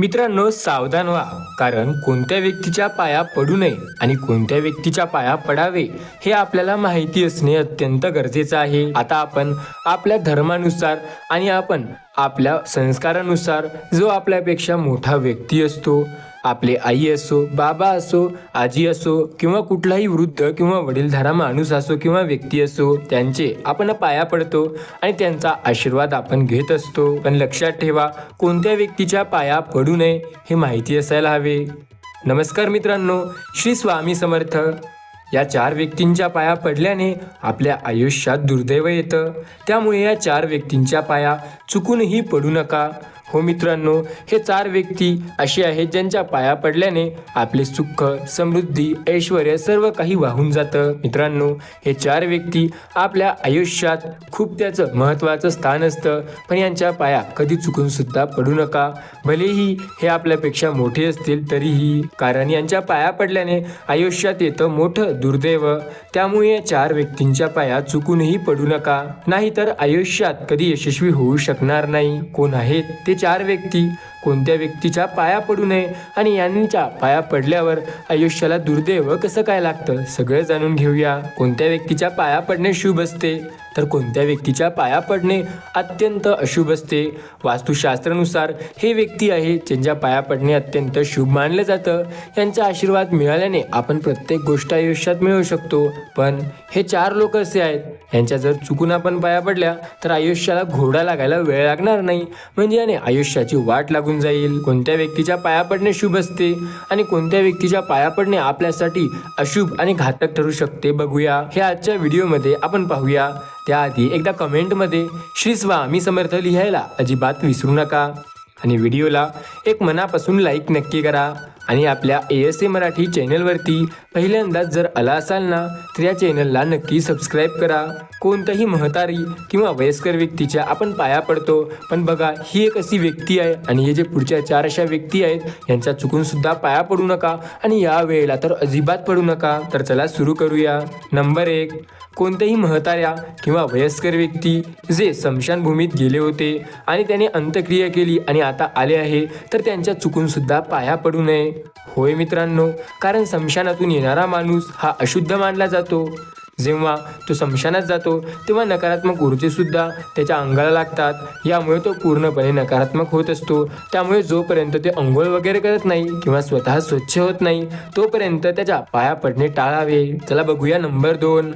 मित्रांनो सावधान व्हा कारण कोणत्या व्यक्तीच्या पाया पडू नये आणि कोणत्या व्यक्तीच्या पाया पडावे हे आपल्याला माहिती असणे अत्यंत गरजेचं आहे. आता आपण आपल्या धर्मानुसार आणि आपण आपल्या संस्कारानुसार जो आपल्यापेक्षा मोठा व्यक्ती असतो आपले आई असो बाबा असो आजी असो किंवा कुठलाही वृद्ध किंवा वडीलधारा माणूस असो किंवा व्यक्ती असो त्यांचे आपण पाया पडतो आणि त्यांचा आशीर्वाद आपण घेत असतो. पण लक्षात ठेवा कोणत्या व्यक्तीच्या पाया पडू नये हे माहिती असायला हवे. नमस्कार मित्रांनो श्री स्वामी समर्थ. या चार व्यक्तींच्या पाया पडल्याने आपल्या आयुष्यात दुर्दैव येतं. त्यामुळे या चार व्यक्तींच्या पाया चुकूनही पडू नका. हो मित्रांनो हे चार व्यक्ती असे आहेत ज्यांच्या पाया पडल्याने आपले सुख समृद्धी ऐश्वर सर्व काही वाहून जातं. मित्रांनो हे चार व्यक्ती आपल्या आयुष्यात खूप त्याचं महत्त्वाचं स्थान असतं. पण यांच्या पाया कधी चुकून सुद्धा पडू नका. भलेही हे आपल्यापेक्षा मोठे असतील तरीही. कारण यांच्या पाया पडल्याने आयुष्यात येतं मोठं दुर्दैव. त्यामुळे या चार व्यक्तींच्या पाया चुकूनही पडू नका. नाहीतर आयुष्यात कधी यशस्वी होऊ शकणार नाही. कोण आहेत ते चार व्यक्ती कोणत्या व्यक्तीच्या पाया पडू नये आणि यांच्या पाया पडल्यावर आयुष्याला दुर्दैव कसं काय लागतं? सगळं जाणून घेऊया. कोणत्या व्यक्तीच्या पाया पडणे शुभ असते? तर कोणत्या व्यक्तीच्या पाया पडणे अत्यंत अशुभ असते? वास्तुशास्त्रानुसार हे व्यक्ती आहे ज्यांच्या पाया पडणे अत्यंत शुभ मानलं जातं. यांचा आशीर्वाद मिळाल्याने आपण प्रत्येक गोष्ट आयुष्यात मिळवू शकतो. पण हे चार लोक असे आहेत. यांच्या जर चुकून आपण पाया पडल्या तर आयुष्याला घोडा लागायला वेळ लागणार नाही. म्हणजे याने आयुष्याची वाट लागून जाईल. कोणत्या व्यक्तीच्या पाया पडणे शुभ असते आणि कोणत्या व्यक्तीच्या पाया पडणे आपल्यासाठी अशुभ आणि घातक ठरू शकते बघूया. हे आजच्या व्हिडिओमध्ये आपण पाहूया. त्याआधी एकदा कमेंटमध्ये श्री स्वामी समर्थ लिहायला अजिबात विसरू नका. आणि व्हिडिओला एक मनापासून लाईक नक्की करा. आणि आपल्या ए एस ए मराठी चॅनलवरती पहिल्यांदाच जर आला असाल ना तर या चॅनलला नक्की सबस्क्राईब करा. कोणतंही महतारी किंवा वयस्कर व्यक्तीच्या आपण पाया पडतो पण बघा ही एक अशी व्यक्ती आहे आणि हे जे पुढच्या चार अशा व्यक्ती आहेत यांच्या चुकूनसुद्धा पाया पडू नका आणि या वेळेला तर अजिबात पडू नका. तर चला सुरू करूया. नंबर एक कोणत्याही महताऱ्या किंवा वयस्कर व्यक्ती जे स्मशानभूमीत गेले होते आणि त्याने अंत्यक्रिया केली आणि आता आले आहे तर त्यांच्या चुकूनसुद्धा पाया पडू नये. होय मित्रांनो कारण स्मशानातून येणारा माणूस हा अशुद्ध मानला जातो. जेव्हा तो स्मशानात जातो तेव्हा नकारात्मक ऊर्जेसुद्धा त्याच्या अंगाला लागतात. यामुळे तो पूर्णपणे नकारात्मक होत असतो. त्यामुळे जोपर्यंत ते अंघोळ वगैरे करत नाही किंवा स्वतः स्वच्छ होत नाही तोपर्यंत त्याच्या पाया पडणे टाळावे. चला बघूया नंबर दोन.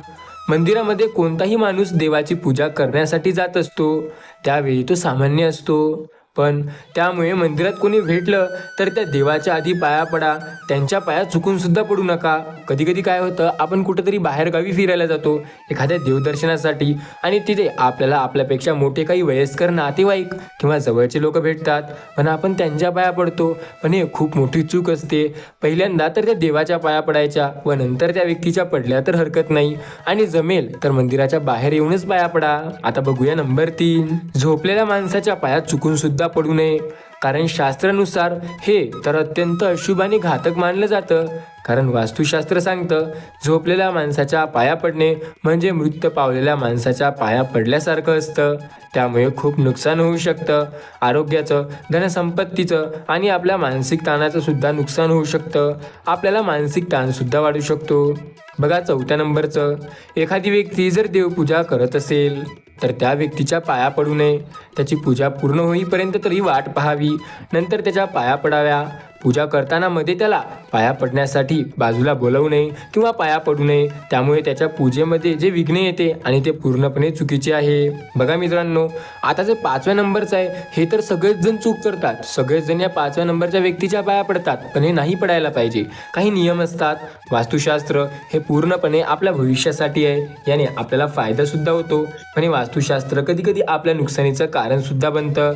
मंदिरामध्ये कोणताही माणूस देवाची पूजा करण्यासाठी जात असतो. त्यावेळी तो सामान्य असतो. पण त्यामुळे मंदिरात कोणी भेटलं तर त्या देवाच्या आधी पाया पडा त्यांच्या पाया चुकून सुद्धा पडू नका. कधी कधी काय होतं आपण कुठेतरी बाहेरगावी फिरायला जातो एखाद्या देवदर्शनासाठी आणि तिथे आपल्याला आपल्यापेक्षा मोठे काही वयस्कर नातेवाईक किंवा जवळचे लोक भेटतात. पण आपण त्यांच्या पाया पडतो. पण हे खूप मोठी चूक असते. पहिल्यांदा तर त्या देवाच्या पाया पडायच्या व नंतर त्या व्यक्तीच्या पडल्या तर हरकत नाही. आणि जमेल तर मंदिराच्या बाहेर येऊनच पाया पडा. आता बघूया नंबर तीन. झोपलेल्या माणसाच्या पायात चुकून सुद्धा पडू नये. कारण शास्त्रानुसार हे तर अत्यंत अशुभ आणि घातक मानलं जातं. कारण वास्तुशास्त्र सांगतं झोपलेल्या माणसाच्या पाया पडणे म्हणजे मृत्यू पावलेल्या माणसाच्या पाया पडल्यासारखं असतं. त्यामुळे खूप नुकसान होऊ शकतं. आरोग्याचं धनसंपत्तीचं आणि आपल्या मानसिक ताणाचं सुद्धा नुकसान होऊ शकतं. आपल्याला मानसिक ताणसुद्धा वाढू शकतो. बघा चौथ्या नंबरचं. एखादी व्यक्ती जर देवपूजा करत असेल तर त्या व्यक्तीच्या पाया पडू नये. त्याची पूजा पूर्ण होईपर्यंत तरी वाट पाहावी. नंतर त्याच्या पाया पडाव्या. पूजा करताना मध्ये त्याला पाया पडण्यासाठी बाजूला बोलवू नये किंवा पाया पडू नये. त्यामुळे त्याच्या पूजेमध्ये जे विघ्न येते आणि ते पूर्णपणे चुकीचे आहे. बघा मित्रांनो आता जे पाचव्या नंबरचं आहे हे तर सगळेच जण चूक करतात. सगळेच जण या पाचव्या नंबरच्या व्यक्तीच्या पाया पडतात पण हे नाही पडायला पाहिजे. काही नियम असतात. वास्तुशास्त्र हे पूर्णपणे आपल्या भविष्यासाठी आहे. याने आपल्याला फायदा सुद्धा होतो. पण वास्तुशास्त्र कधी कधी आपल्या नुकसानीचं कारण सुद्धा बनतं.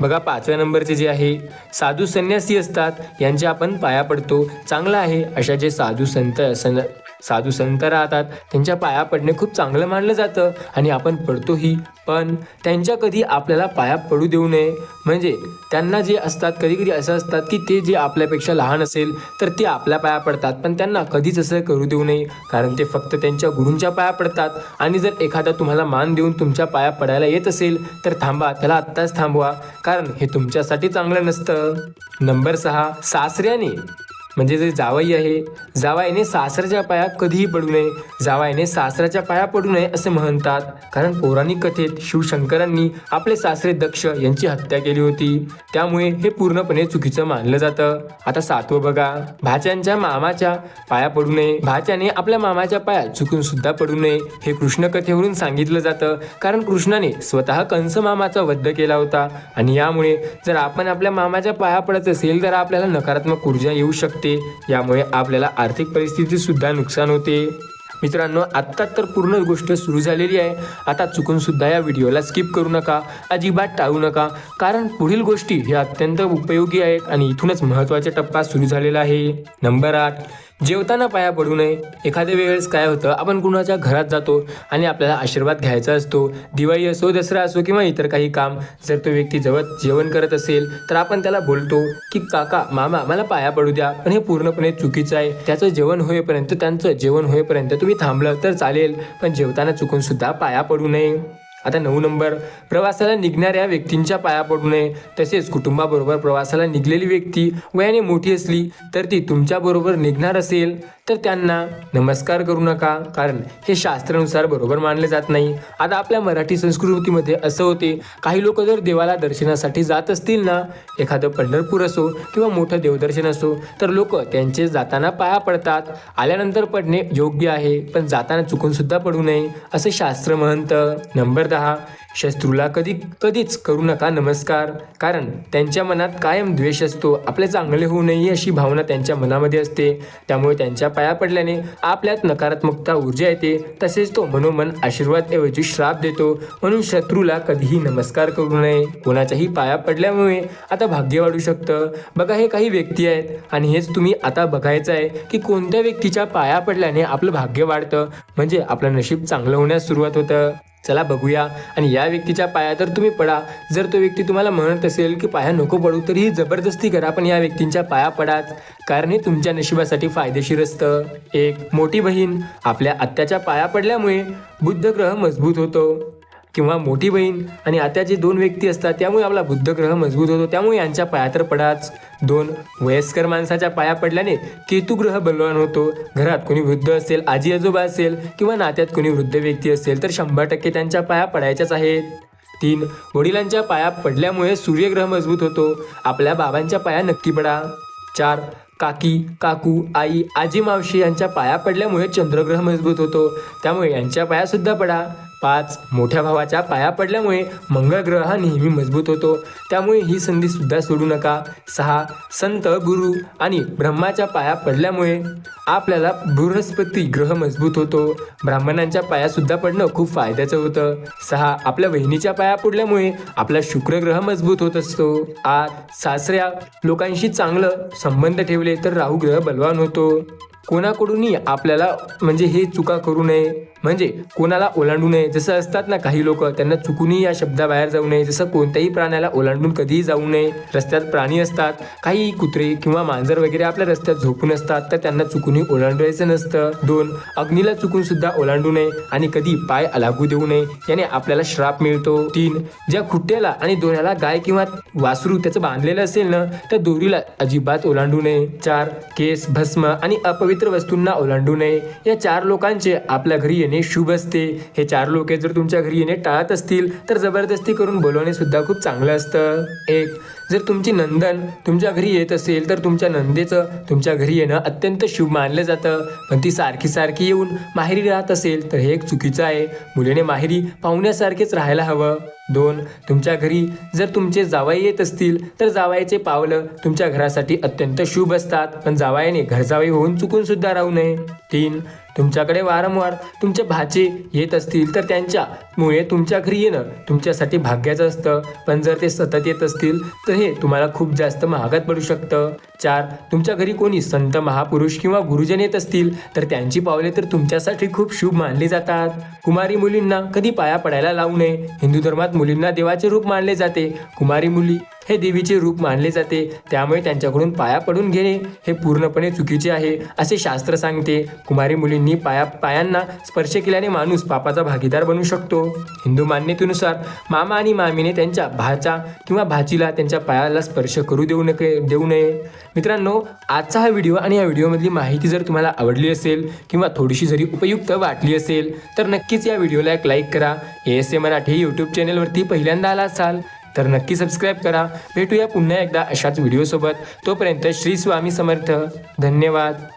बघा पाचव्या नंबरचे जे आहे साधू संन्यासी असतात यांचे आपण पाया पडतो. चांगला आहे अशा जे साधू संत सन साधू संत राहतात त्यांच्या पाया पडणे खूप चांगलं मानलं जातं आणि आपण पडतोही. पण त्यांच्या कधी आपल्याला पाया पडू देऊ नये. म्हणजे त्यांना जे असतात कधी कधी असं असतात की ते जे आपल्यापेक्षा लहान असेल तर ते आपल्या पाया पडतात. पण त्यांना कधीच असं करू देऊ नये कारण ते फक्त त्यांच्या गुरूंच्या पाया पडतात. आणि जर एखादा तुम्हाला मान देऊन तुमच्या पाया पडायला येत असेल तर थांबा त्याला आत्ताच थांबवा. कारण हे तुमच्यासाठी चांगलं नसतं. नंबर सहा सासऱ्याने. म्हणजे जे जावई आहे जावाईने सासऱ्याच्या पाया कधीही पडू नये जावाईने सासऱ्याच्या पाया पडू नये असे म्हणतात. कारण पौराणिक कथेत शिवशंकरांनी आपले सासरे दक्ष यांची हत्या केली होती. त्यामुळे हे पूर्णपणे चुकीचं मानलं जातं. आता सातवं बघा. भाच्यांच्या मामाच्या पाया पडू नये. भाच्याने आपल्या मामाच्या पाया चुकून सुद्धा पडू नये हे कृष्ण कथेवरून सांगितलं जातं. कारण कृष्णाने स्वतः कंस मामाचा वध केला होता. आणि यामुळे जर आपण आपल्या मामाच्या पाया पडत असेल तर आपल्याला नकारात्मक ऊर्जा येऊ शकते. यामुळे आपल्याला आर्थिक परिस्थिती सुद्धा नुकसान होते. मित्रांनो आत्ता तर पूर्ण गोष्ट सुरू झालेली आहे. आता चुकून सुद्धा या व्हिडिओला स्किप करू नका. अजिबात टाळू नका. कारण पुढील गोष्टी हे अत्यंत उपयोगी आहेत आणि इथूनच महत्त्वाचा टप्पा सुरू झालेला आहे. नंबर आठ. जेवताना पाया पडू नये. एखाद्या वेळेस काय होतं आपण कुणाच्या घरात जातो आणि आपल्याला आशीर्वाद घ्यायचा असतो. दिवाळी असो दसरा असो किंवा इतर काही काम जर तो व्यक्ती जवळ जेवण करत असेल तर आपण त्याला बोलतो की काका मामा मला पाया पडू द्या. पण हे पूर्णपणे चुकीचं आहे. त्याचं जेवण होईपर्यंत त्यांचं जेवण होईपर्यंत तुम्ही थांबलं तर चालेल. पण जेवताना चुकून सुद्धा पाया पडू नये. आता नऊ नंबर. प्रवासाला निघणाऱ्या व्यक्तींच्या पाया पडू नये. तसेच कुटुंबाबरोबर प्रवासाला निघलेली व्यक्ती वयाने मोठी असली तर ती तुमच्याबरोबर निघणार असेल. तर त्यांना नमस्कार करू नका कारण हे शास्त्रानुसार बरोबर मानले जात नाही. आता आपल्या मराठी संस्कृतीमध्ये असं होते काही लोक जर देवाला दर्शनासाठी जात असतील ना एखादं पंढरपूर असो किंवा मोठं देवदर्शन असो तर लोक त्यांचे जाताना पाया पडतात. आल्यानंतर पडणे योग्य आहे पण जाताना चुकूनसुद्धा पडू नये असं शास्त्र म्हणतं. नंबर दहा शत्रूला कधी कधीच करू नका नमस्कार. कारण त्यांच्या मनात कायम द्वेष असतो. आपले चांगले होऊ नये अशी भावना त्यांच्या मनामध्ये असते. त्यामुळे त्यांच्या पाया पडल्याने आपल्यात नकारात्मकता ऊर्जा येते. तसेच तो मनोमन आशीर्वादऐवजी श्राप देतो. म्हणून शत्रूला कधीही नमस्कार करू नये. कोणाच्याही पाया पडल्यामुळे आता भाग्य वाढू शकतं. बघा हे काही व्यक्ती आहेत. आणि हेच तुम्ही आता बघायचं आहे की कोणत्या व्यक्तीच्या पाया पडल्याने आपलं भाग्य वाढतं. म्हणजे आपलं नशीब चांगलं होण्यास सुरुवात होतं. चला बघूया. आणि या व्यक्तीच्या पाया तर तुम्ही पडा. जर तो व्यक्ती तुम्हाला म्हणत असेल की पाया नको पडू तरीही जबरदस्ती करा पण या व्यक्तींच्या पाया पडाच कारण हे तुमच्या नशिबासाठी फायदेशीर असतं. एक मोठी बहीण आपल्या आत्याच्या पाया पडल्यामुळे बुद्ध ग्रह मजबूत होतो. किंवा मोठी बहीण आणि आत्याचे दोन व्यक्ती असतात त्यामुळे आपला बुद्ध ग्रह मजबूत होतो. त्यामुळे यांच्या पाया तर पडाच. दोन वयस्कर माणसाच्या पाया पडल्याने केतू ग्रह बलवान होतो. घरात कोणी वृद्ध असेल आजी आजोबा असेल किंवा नात्यात कोणी वृद्ध व्यक्ती असेल तर शंभर टक्के त्यांच्या पाया पडायच्याच आहेत. तीन वडिलांच्या पाया पडल्यामुळे सूर्यग्रह मजबूत होतो. आपल्या बाबांच्या पाया नक्की पडा. चार काकी काकू आई आजी मावशी यांच्या पाया पडल्यामुळे चंद्रग्रह मजबूत होतो. त्यामुळे यांच्या पाया सुद्धा पडा. पाच मोठ्या भावाच्या पाया पडल्यामुळे मंगळ ग्रह हा नेहमी मजबूत होतो. त्यामुळे ही संधी सुद्धा सोडू नका. सहा संत गुरु आणि ब्रह्माच्या पाया पडल्यामुळे आपल्याला बृहस्पती ग्रह मजबूत होतो. ब्राह्मणांच्या पाया सुद्धा पडणं खूप फायद्याचं होतं. सहा आपल्या बहिणीच्या पाया पडल्यामुळे आपला शुक्र ग्रह मजबूत होत असतो. आठ सासऱ्या लोकांशी चांगलं संबंध ठेवले तर राहू ग्रह बलवान होतो. कोणाकडूनही आपल्याला म्हणजे हे चुका करू नये. म्हणजे कोणाला ओलांडू नये. जसं असतात ना काही लोक त्यांना चुकूनही या शब्दाबाहेर जाऊ नये. जसं कोणत्याही प्राण्याला ओलांडून कधीही जाऊ नये. रस्त्यात प्राणी असतात काही कुत्रे किंवा मांजर वगैरे आपल्या रस्त्यात झोपून असतात तर त्यांना चुकूनही ओलांडायचं नसतं. दोन अग्नीला चुकून सुद्धा ओलांडू नये आणि कधी पाय लागू देऊ नये. याने आपल्याला श्राप मिळतो. तीन ज्या खुट्ट्याला आणि दोऱ्याला गाय किंवा वासरू त्याचं बांधलेलं असेल ना तर दोरीला अजिबात ओलांडू नये. चार केस भस्म आणि अपवित्र वस्तूंना ओलांडू नये. या चार लोकांचे आपल्या घरी येणे शुभ असते. हे चार लोक जर तुमच्या घरी येणे टाळत असतील तर जबरदस्ती करून बोलवणे सुद्धा खूप चांगलं असतं. एक जर तुमची नंदन तुमच्या घरी येत असेल तर तुमच्या नंदेचं तुमच्या घरी येणं अत्यंत शुभ मानलं जातं. पण ती सारखी सारखी येऊन माहेरी राहत असेल तर हे एक चुकीचं आहे. मुलीने माहेरी पाहुण्यासारखेच राहायला हवं. दोन तुमच्या घरी जर तुमचे जावाई येत असतील तर जावायचे पावलं तुमच्या घरासाठी अत्यंत शुभ असतात. पण जावायाने घरजावाई होऊन चुकून सुद्धा राहू नये. तीन तुमच्याकडे वारंवार तुमचे भाचे येत असतील तर त्यांच्यामुळे तुमच्या घरी येणं तुमच्यासाठी भाग्याचं असतं. पण जर ते सतत येत असतील तर हे तुम्हाला खूप जास्त महागात पडू शकतं. चार तुमच्या घरी कोणी संत महापुरुष किंवा गुरुजन येत असतील तर त्यांची पावले तर तुमच्यासाठी खूप शुभ मानली जातात. कुमारी मुलींना कधी पाया पडायला लावू नये. हिंदू धर्मात मुलींना देवाचे रूप मानले जाते. कुमारी मुली हे देवीचे रूप मानले जाते. त्यामुळे त्यांच्याकडून पाया पडून घेणे हे पूर्णपणे चुकीचे आहे असे शास्त्र सांगते. कुमारी मुलींनी पाया पायांना स्पर्श केल्याने माणूस पापाचा भागीदार बनू शकतो. हिंदू मान्यतेनुसार मामा आणि मामीने त्यांच्या भाचा किंवा भाचीला त्यांच्या पायाला स्पर्श करू देऊ नये देऊ नये. मित्रांनो आजचा हा व्हिडिओ आणि या व्हिडिओमधली माहिती जर तुम्हाला आवडली असेल किंवा थोडीशी जरी उपयुक्त वाटली असेल तर नक्कीच या व्हिडिओला एक लाईक करा. A S A Marathi YouTube चॅनलवरती पहिल्यांदा आला असाल तर नक्की सबस्क्राईब करा. भेटूया पुन्हा एकदा अशाच व्हिडिओसोबत तोपर्यंत श्री स्वामी समर्थ. धन्यवाद.